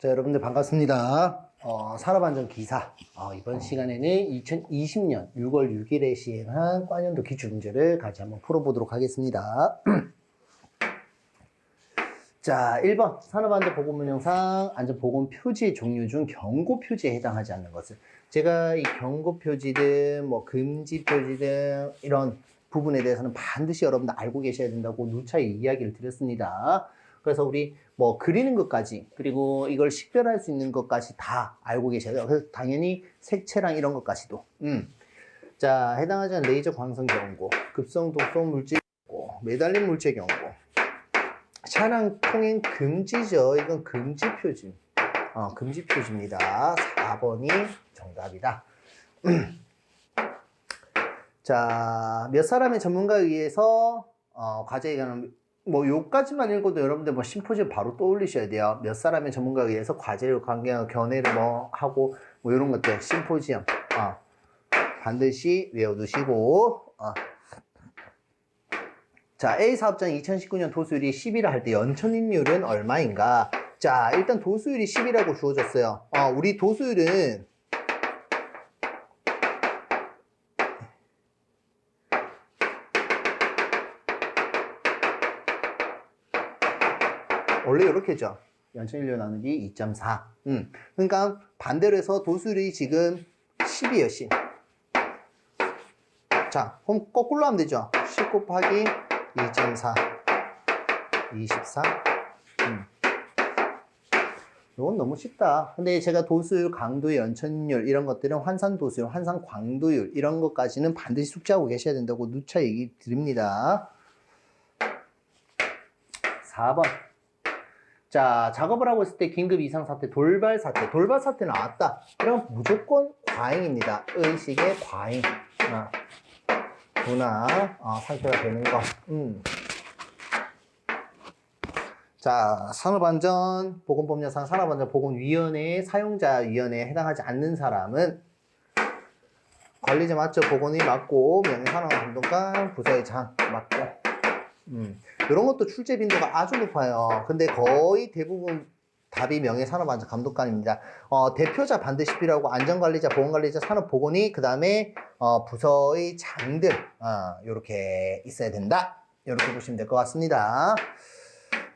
자, 여러분들 반갑습니다. 어, 산업안전 기사. 어, 이번 시간에는 2020년 6월 6일에 시행한 과년도 기출 문제를 같이 한번 풀어보도록 하겠습니다. 자, 1번. 산업안전보건문영상 안전보건 표지의 종류 중 경고 표지에 해당하지 않는 것을. 제가 이 경고 표지든 뭐 금지 표지든 이런 부분에 대해서는 반드시 여러분들 알고 계셔야 된다고 누차히 이야기를 드렸습니다. 그래서 우리 뭐 그리는 것까지 그리고 이걸 식별할 수 있는 것까지 다 알고 계셔야 돼요. 그래서 당연히 색채랑 이런 것까지도. 음. 자, 해당하지 않는 레이저 광선 경고, 급성 독성 물질 경고, 매달린 물체 경고, 차량 통행 금지죠. 이건 금지 표지. 어, 금지 표지입니다. 4번이 정답이다. 자, 몇 사람의 전문가에 의해서 어, 과제에 관한 뭐 요까지만 읽어도 여러분들 뭐 심포지엄 바로 떠올리셔야 돼요. 몇 사람의 전문가에 의해서 과제를 관계하고 견해를 뭐 하고 뭐 이런 것들 심포지엄 어, 반드시 외워두시고 어. 자 A 사업장 2019년 도수율이 10이라 할 때 연천인율은 얼마인가? 자 일단 도수율이 10이라고 주어졌어요. 어, 우리 도수율은 원래 이렇게죠. 연천인류 나누기 2.4. 음. 그러니까 반대로 해서 도수율이 지금 10이에요, 10. 자, 그럼 거꾸로 하면 되죠. 10 곱하기 2.4. 24. 음. 이건 너무 쉽다. 근데 제가 도수율, 강도율, 연천율 이런 것들은 환산 도수율, 환산 광도율 이런 것까지는 반드시 숙지하고 계셔야 된다고 누차 얘기 드립니다. 4번. 자, 작업을 하고 있을 때 긴급 이상 사태, 돌발 사태, 돌발 사태 나왔다. 그럼 무조건 과잉입니다. 의식의 과잉. 아, 분화 어, 상태가 되는 거. 음. 자, 산업안전 보건법령상 산업안전 보건위원회 사용자위원회에 해당하지 않는 사람은 관리자 맞죠? 보건이 맞고 명예산업운동가 부서의 장 맞고 음. 이런 것도 출제 빈도가 아주 높아요. 근데 거의 대부분 답이 명예산업안전 감독관입니다. 어, 대표자 반드시 필요하고 안전관리자, 보건관리자, 산업보건이 그 다음에 어, 부서의 장들 이렇게 있어야 된다. 이렇게 보시면 될 것 같습니다.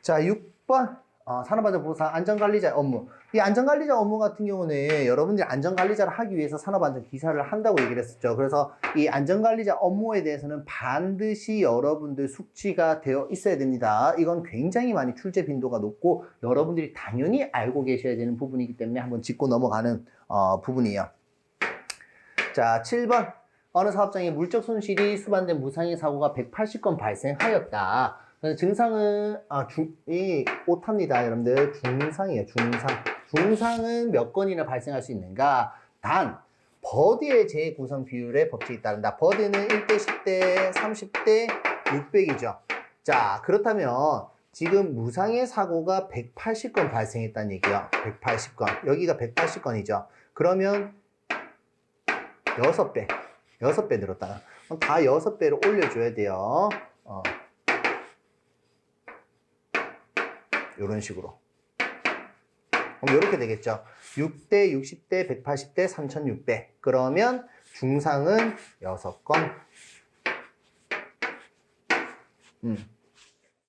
자, 6번 어, 산업안전보상 안전관리자 업무. 이 안전관리자 업무 같은 경우는 여러분들이 안전관리자를 하기 위해서 산업안전 기사를 한다고 얘기를 했었죠. 그래서 이 안전관리자 업무에 대해서는 반드시 여러분들 숙지가 되어 있어야 됩니다. 이건 굉장히 많이 출제 빈도가 높고 여러분들이 당연히 알고 계셔야 되는 부분이기 때문에 한번 짚고 넘어가는 어, 부분이에요. 자, 7번. 어느 사업장에 물적 손실이 수반된 무상해 사고가 180건 발생하였다. 그래서 증상은 아, 중, 이 오탑니다, 여러분들. 중상이에요, 중상. 중상은 몇 건이나 발생할 수 있는가? 단 버디의 재구성 비율에 법칙이 따른다. 버디는 1대 10대 30대 600이죠. 자, 그렇다면 지금 무상해 사고가 180건 발생했다는 얘기예요. 180건. 여기가 180건이죠. 그러면 6배. 6배 늘었다. 다 6배로 올려줘야 돼요. 어. 이런 식으로. 그럼 이렇게 되겠죠. 6대, 60대, 180대, 3600. 그러면 중상은 6건. 음.